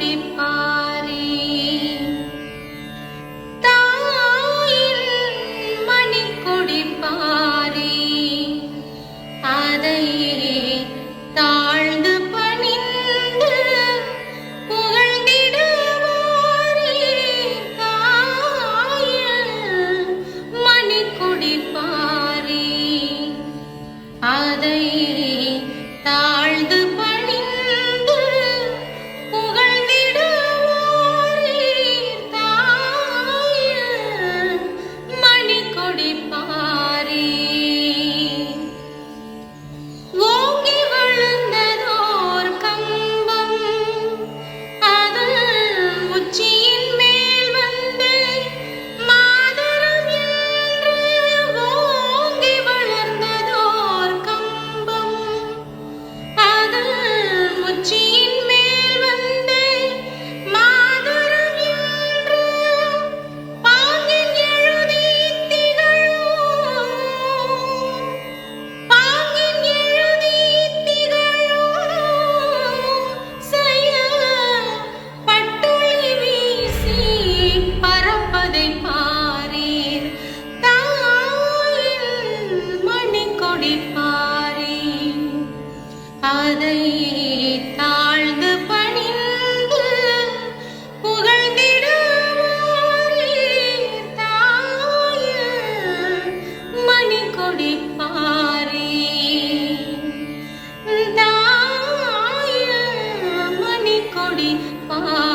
குடிப்பாரே அதை தாழ்ந்து பணிந்து புகழ்ந்திடுவாரே தாய மணி கொடிப்பாரே தாய மணி கொடிப்பார்